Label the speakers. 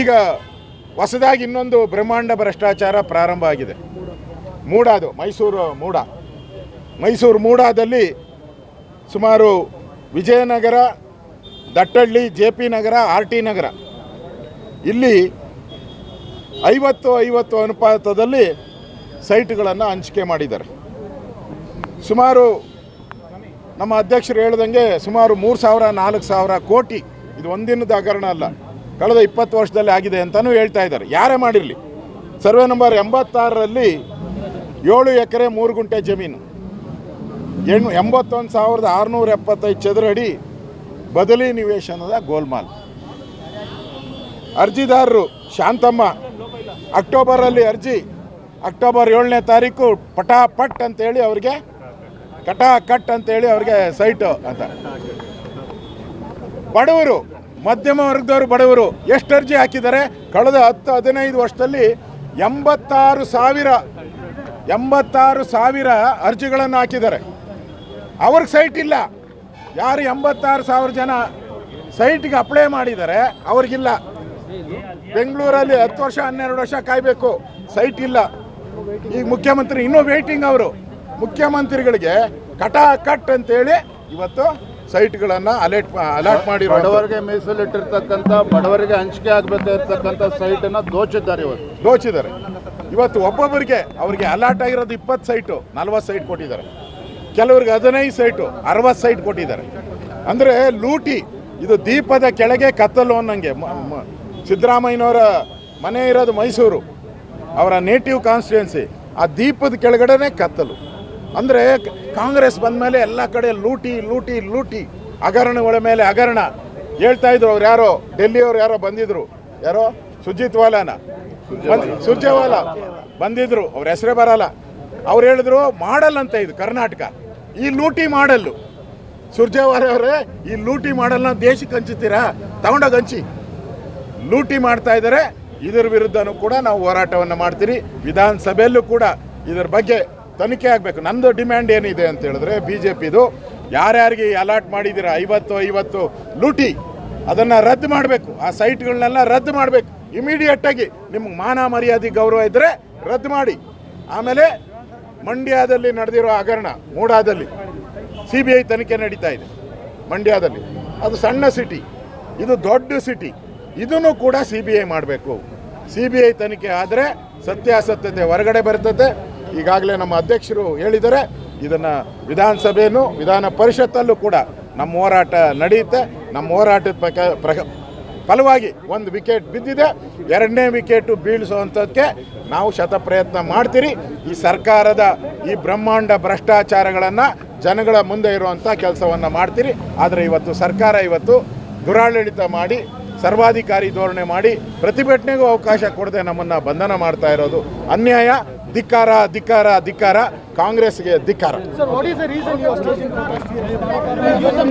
Speaker 1: ಈಗ ಹೊಸದಾಗಿ ಇನ್ನೊಂದು ಬ್ರಹ್ಮಾಂಡ ಭ್ರಷ್ಟಾಚಾರ ಪ್ರಾರಂಭ ಆಗಿದೆ. ಮೂಡ ಅದು ಮೈಸೂರು ಮೂಡ. ಮೈಸೂರು ಮೂಡಾದಲ್ಲಿ ಸುಮಾರು Vijayanagar, Dattalli, J P Nagar, R T Nagar. ಇಲ್ಲಿ ಐವತ್ತು ಐವತ್ತು ಅನುಪಾತದಲ್ಲಿ ಸೈಟ್ಗಳನ್ನು ಹಂಚಿಕೆ ಮಾಡಿದ್ದಾರೆ. ಸುಮಾರು ನಮ್ಮ ಅಧ್ಯಕ್ಷರು ಹೇಳ್ದಂಗೆ ಸುಮಾರು ಮೂರು ಸಾವಿರ, ನಾಲ್ಕು ಸಾವಿರ ಕೋಟಿ, ಇದು ಒಂದಿನದ ಹಗರಣ ಅಲ್ಲ. ಕಳೆದ ಇಪ್ಪತ್ತು ವರ್ಷದಲ್ಲಿ ಆಗಿದೆ ಅಂತಲೂ ಹೇಳ್ತಾ ಇದ್ದಾರೆ. ಯಾರೇ ಮಾಡಿರಲಿ. ಸರ್ವೆ ನಂಬರ್ ಎಂಬತ್ತಾರರಲ್ಲಿ ಏಳು ಎಕರೆ ಮೂರು ಗುಂಟೆ ಜಮೀನು. ಎಣ್ಣು ಎಂಬತ್ತೊಂದು ಸಾವಿರದ ಆರುನೂರ ಎಪ್ಪತ್ತೈದು ಚದರ ಅಡಿ ಬದಲಿ ನಿವೇಶನದ ಗೋಲ್ಮಾಲ್. ಅರ್ಜಿದಾರರು ಶಾಂತಮ್ಮ, ಅಕ್ಟೋಬರಲ್ಲಿ ಅರ್ಜಿ. ಅಕ್ಟೋಬರ್ ಏಳನೇ ತಾರೀಕು ಪಟಾಪಟ್ ಅಂತೇಳಿ ಅವ್ರಿಗೆ ಕಟಾ ಕಟ್ ಅಂತೇಳಿ ಅವ್ರಿಗೆ ಸೈಟು ಅಂತ. ಬಡವರು ಮಧ್ಯಮ ವರ್ಗದವರು ಬಡವರು ಎಷ್ಟು ಅರ್ಜಿ ಹಾಕಿದ್ದಾರೆ? ಕಳೆದ ಹತ್ತು, ಹದಿನೈದು ವರ್ಷದಲ್ಲಿ ಎಂಬತ್ತಾರು ಸಾವಿರ ಎಂಬತ್ತಾರು ಸಾವಿರ ಅರ್ಜಿಗಳನ್ನು ಹಾಕಿದ್ದಾರೆ. ಅವ್ರಿಗೆ ಸೈಟ್ ಇಲ್ಲ. ಯಾರು ಎಂಬತ್ತಾರು ಸಾವಿರ ಜನ ಸೈಟ್ಗೆ ಅಪ್ಲೈ ಮಾಡಿದ್ದಾರೆ, ಅವ್ರಿಗಿಲ್ಲ. ಬೆಂಗಳೂರಲ್ಲಿ ಹತ್ತು ವರ್ಷ, ಹನ್ನೆರಡು ವರ್ಷ ಕಾಯಬೇಕು. ಸೈಟ್ ಇಲ್ಲ. ಈಗ ಮುಖ್ಯಮಂತ್ರಿ, ಇನ್ನೂ ವೇಟಿಂಗ್ ಅವರು. ಮುಖ್ಯಮಂತ್ರಿಗಳಿಗೆ ಕಟಾ ಕಟ್ ಅಂತೇಳಿ ಇವತ್ತು ಸೈಟ್ಗಳನ್ನು ಅಲರ್ಟ್ ಅಲರ್ಟ್ ಮಾಡಿ
Speaker 2: ಬಡವರಿಗೆ ಮೀಸಲಿಟ್ಟಿರ್ತಕ್ಕಂಥ ಬಡವರಿಗೆ ಹಂಚಿಕೆ ಆಗಬೇಕಾಗಿರ್ತಕ್ಕಂಥ ಸೈಟನ್ನು ದೋಚಿದ್ದಾರೆ ಇವತ್ತು
Speaker 1: ದೋಚಿದ್ದಾರೆ. ಇವತ್ತು ಒಬ್ಬೊಬ್ಬರಿಗೆ ಅವರಿಗೆ ಅಲರ್ಟ್ ಆಗಿರೋದು ಇಪ್ಪತ್ತು ಸೈಟು ನಲ್ವತ್ತು ಸೈಟ್ ಕೊಟ್ಟಿದ್ದಾರೆ. ಕೆಲವ್ರಿಗೆ ಹದಿನೈದು ಸೈಟು ಅರವತ್ತು ಸೈಟ್ ಕೊಟ್ಟಿದ್ದಾರೆ. ಅಂದರೆ ಲೂಟಿ ಇದು ದೀಪದ ಕೆಳಗೆ ಕತ್ತಲು ಅನ್ನಂಗೆ. ಸಿದ್ದರಾಮಯ್ಯನವರ ಮನೆ ಇರೋದು ಮೈಸೂರು. ಅವರ ನೇಟಿವ್ ಕಾನ್ಸ್ಟಿಟ್ಯೂನ್ಸಿ ಆ ದೀಪದ ಕೆಳಗಡೆನೇ ಕತ್ತಲು. ಅಂದರೆ ಕಾಂಗ್ರೆಸ್ ಬಂದ ಮೇಲೆ ಎಲ್ಲ ಕಡೆ ಲೂಟಿ ಲೂಟಿ ಲೂಟಿ. ಹಗರಣಗಳ ಮೇಲೆ ಹಗರಣ. ಹೇಳ್ತಾ ಇದ್ರು ಅವ್ರು ಯಾರೋ ಡೆಲ್ಲಿಯವ್ರು ಯಾರೋ ಬಂದಿದ್ರು. ಯಾರೋ? ಸುಜಿತ್ ವಾಲಾನ. ಸುರ್ಜೇವಾಲಾ. ಬಂದಿದ್ರು. ಅವ್ರ ಹೆಸರೇ ಬರಲ್ಲ. ಅವ್ರು ಹೇಳಿದ್ರು ಮಾಡಲ್ ಅಂತ ಇದು ಕರ್ನಾಟಕ. ಈ ಲೂಟಿ ಮಾಡಲ್ಲು. ಸುರ್ಜೇವಾಲ ಅವರೇ ಈ ಲೂಟಿ ಮಾಡಲ್ನ ದೇಶಕ್ಕೆ ಹಂಚುತ್ತೀರಾ ತಗೊಂಡೋಗಿ ಹಂಚಿ. ಲೂಟಿ ಮಾಡ್ತಾ ಇದ್ದಾರೆ ಇದರ ವಿರುದ್ಧನೂ ಕೂಡ ನಾವು ಹೋರಾಟವನ್ನು ಮಾಡ್ತೀರಿ. ವಿಧಾನಸಭೆಯಲ್ಲೂ ಕೂಡ ಇದರ ಬಗ್ಗೆ ತನಿಖೆ ಆಗಬೇಕು. ನಂದು ಡಿಮ್ಯಾಂಡ್ ಏನಿದೆ ಅಂತ ಹೇಳಿದ್ರೆ ಬಿ ಜೆ ಪಿದು ಯಾರ್ಯಾರಿಗೆ ಅಲಾಟ್ ಮಾಡಿದ್ದೀರಾ, ಐವತ್ತು ಐವತ್ತು ಲೂಟಿ, ಅದನ್ನು ರದ್ದು ಮಾಡಬೇಕು. ಆ ಸೈಟ್ಗಳನ್ನೆಲ್ಲ ರದ್ದು ಮಾಡಬೇಕು. ಇಮಿಡಿಯೇಟಾಗಿ ನಿಮ್ಗೆ ಮಾನ ಮರ್ಯಾದೆ ಗೌರವ ಇದ್ದರೆ ರದ್ದು ಮಾಡಿ. ಆಮೇಲೆ ಮಂಡ್ಯದಲ್ಲಿ ನಡೆದಿರೋ ಹಗರಣ, ಮೂಡಾದಲ್ಲಿ ಸಿ ಬಿ ಐ ತನಿಖೆ ನಡೀತಾ ಇದೆ ಮಂಡ್ಯದಲ್ಲಿ. ಅದು ಸಣ್ಣ ಸಿಟಿ, ಇದು ದೊಡ್ಡ ಸಿಟಿ. ಇದನ್ನು ಕೂಡ ಸಿ ಬಿ ಐ ಮಾಡಬೇಕು. ಸಿ ಬಿ ಐ ತನಿಖೆ ಆದರೆ ಸತ್ಯಾಸತ್ಯತೆ ಹೊರಗಡೆ ಬರ್ತದೆ. ಈಗಾಗಲೇ ನಮ್ಮ ಅಧ್ಯಕ್ಷರು ಹೇಳಿದರೆ ಇದನ್ನು ವಿಧಾನಸಭೆಯೂ ವಿಧಾನ ಪರಿಷತ್ತಲ್ಲೂ ಕೂಡ ನಮ್ಮ ಹೋರಾಟ ನಡೆಯುತ್ತೆ. ನಮ್ಮ ಹೋರಾಟದ ಪ್ರಕ ಫಲವಾಗಿ ಒಂದು ವಿಕೆಟ್ ಬಿದ್ದಿದೆ. ಎರಡನೇ ವಿಕೆಟು ಬೀಳಿಸುವಂಥದ್ದಕ್ಕೆ ನಾವು ಶತ ಪ್ರಯತ್ನ ಮಾಡ್ತೀರಿ. ಈ ಸರ್ಕಾರದ ಈ ಬ್ರಹ್ಮಾಂಡ ಭ್ರಷ್ಟಾಚಾರಗಳನ್ನು ಜನಗಳ ಮುಂದೆ ಇರುವಂಥ ಕೆಲಸವನ್ನು ಮಾಡ್ತೀರಿ. ಆದರೆ ಇವತ್ತು ಸರ್ಕಾರ ಇವತ್ತು ದುರಾಡಳಿತ ಮಾಡಿ, ಸರ್ವಾಧಿಕಾರಿ ಧೋರಣೆ ಮಾಡಿ ಪ್ರತಿಭಟನೆಗೂ ಅವಕಾಶ ಕೊಡದೆ ನಮ್ಮನ್ನು ಬಂಧನ ಮಾಡ್ತಾ ಇರೋದು ಅನ್ಯಾಯ. ಧಿಕ್ಕಾರ ಧಿಕ್ಕಾರ ಧಿಕ್ಕಾರ ಕಾಂಗ್ರೆಸ್ಗೆ ಧಿಕ್ಕಾರ